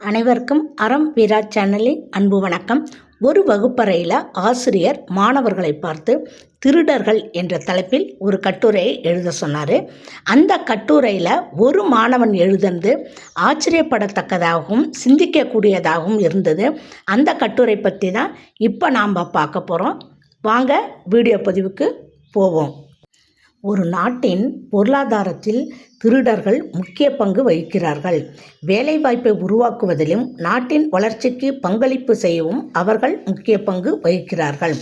அனைவருக்கும் அறம் வீரா சேனலின் அன்பு வணக்கம். ஒரு வகுப்பறையில் ஆசிரியர் மாணவர்களை பார்த்து திருடர்கள் என்ற தலைப்பில் ஒரு கட்டுரையை எழுத சொன்னார். அந்த கட்டுரையில் ஒரு மாணவன் எழுதுனது ஆச்சரியப்படத்தக்கதாகவும் சிந்திக்கக்கூடியதாகவும் இருந்தது. அந்த கட்டுரை பற்றி தான் இப்போ நாம் பார்க்க போகிறோம் வாங்க வீடியோ பதிவுக்கு போவோம். ஒரு நாட்டின் பொருளாதாரத்தில் திருடர்கள் முக்கிய பங்கு வகிக்கிறார்கள். வேலைவாய்ப்பை உருவாக்குவதிலும் நாட்டின் வளர்ச்சிக்கு பங்களிப்பு செய்யவும் அவர்கள் முக்கிய பங்கு வகிக்கிறார்கள்.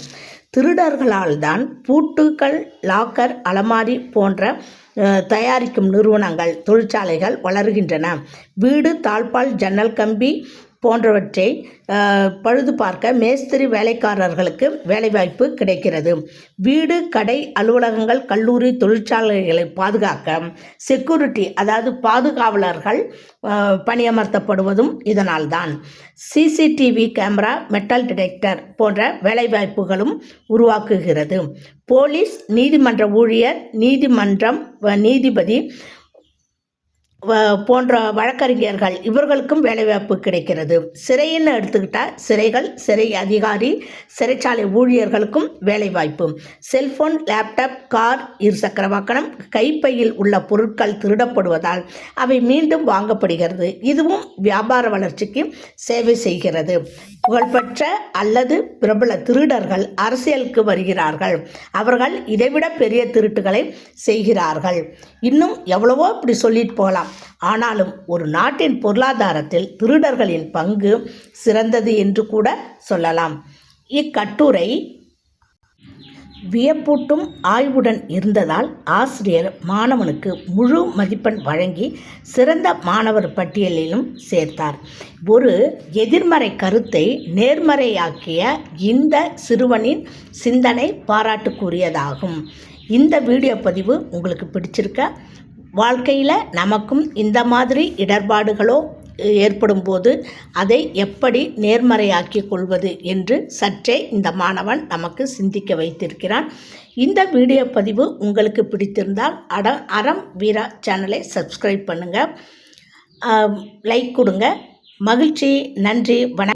திருடர்களால் தான் பூட்டுக்கள் லாக்கர் அலமாரி போன்ற தயாரிக்கும் நிறுவனங்கள் தொழிற்சாலைகள் வளர்கின்றன. வீடு தாழ்பால் ஜன்னல் கம்பி போன்றவற்றை பழுது பார்க்க மேஸ்திரி வேலைக்காரர்களுக்கு வேலைவாய்ப்பு கிடைக்கிறது. வீடு கடை அலுவலகங்கள் கல்லூரி தொழிற்சாலைகளை பாதுகாக்க செக்யூரிட்டி அதாவது பாதுகாவலர்கள் பணியமர்த்தப்படுவதும் பணியமர்த்தப்படுவதும் இதனால்தான். சிசிடிவி கேமரா மெட்டல் டிடெக்டர் போன்ற வேலைவாய்ப்புகளும் உருவாக்குகிறது. போலீஸ் நீதிமன்ற ஊழியர் நீதிமன்றம் வ- நீதிபதி போன்ற வழக்கறிஞர்கள் இவர்களுக்கும் வேலைவாய்ப்பு கிடைக்கிறது. சிறைன்னு எடுத்துக்கிட்டால் சிறைகள் சிறை அதிகாரி சிறைச்சாலை ஊழியர்களுக்கும் வேலைவாய்ப்பு. செல்போன் லேப்டாப் கார் இருசக்கர வாகனம் கைப்பையில் உள்ள பொருட்கள் திருடப்படுவதால் அவை மீண்டும் வாங்கப்படுகிறது. இதுவும் வியாபார வளர்ச்சிக்கு சேவை செய்கிறது. புகழ்பெற்ற அல்லது பிரபல திருடர்கள் அரசியலுக்கு வருகிறார்கள். அவர்கள் இதைவிட பெரிய திருட்டுகளை செய்கிறார்கள். இன்னும் எவ்வளவோ இப்படி சொல்லிட்டு போகலாம். ஆனாலும் ஒரு நாட்டின் பொருளாதாரத்தில் திருடர்களின் பங்கு சிறந்தது என்று கூட சொல்லலாம். இக்கட்டுரை வியப்பூட்டும் ஆய்வுடன் இருந்ததால் ஆசிரியர் மாணவனுக்கு முழு மதிப்பெண் வழங்கி சிறந்த மாணவர் பட்டியலிலும் சேர்த்தார். ஒரு எதிர்மறை கருத்தை நேர்மறையாக்கிய இந்த சிறுவனின் சிந்தனை பாராட்டுக்குரியதாகும். இந்த வீடியோ பதிவு உங்களுக்கு பிடிச்சிருக்க வாழ்க்கையில் நமக்கும் இந்த மாதிரி இடர்பாடுகளோ ஏற்படும் போது அதை எப்படி நேர்மறையாக்கி கொள்வது என்று சற்றே இந்த மாணவன் நமக்கு சிந்திக்க வைத்திருக்கிறான். இந்த வீடியோ பதிவு உங்களுக்கு பிடித்திருந்தால் அட அறம் வீரா சேனலை சப்ஸ்கிரைப் பண்ணுங்கள் லைக் கொடுங்க. மகிழ்ச்சி நன்றி வணக்கம்.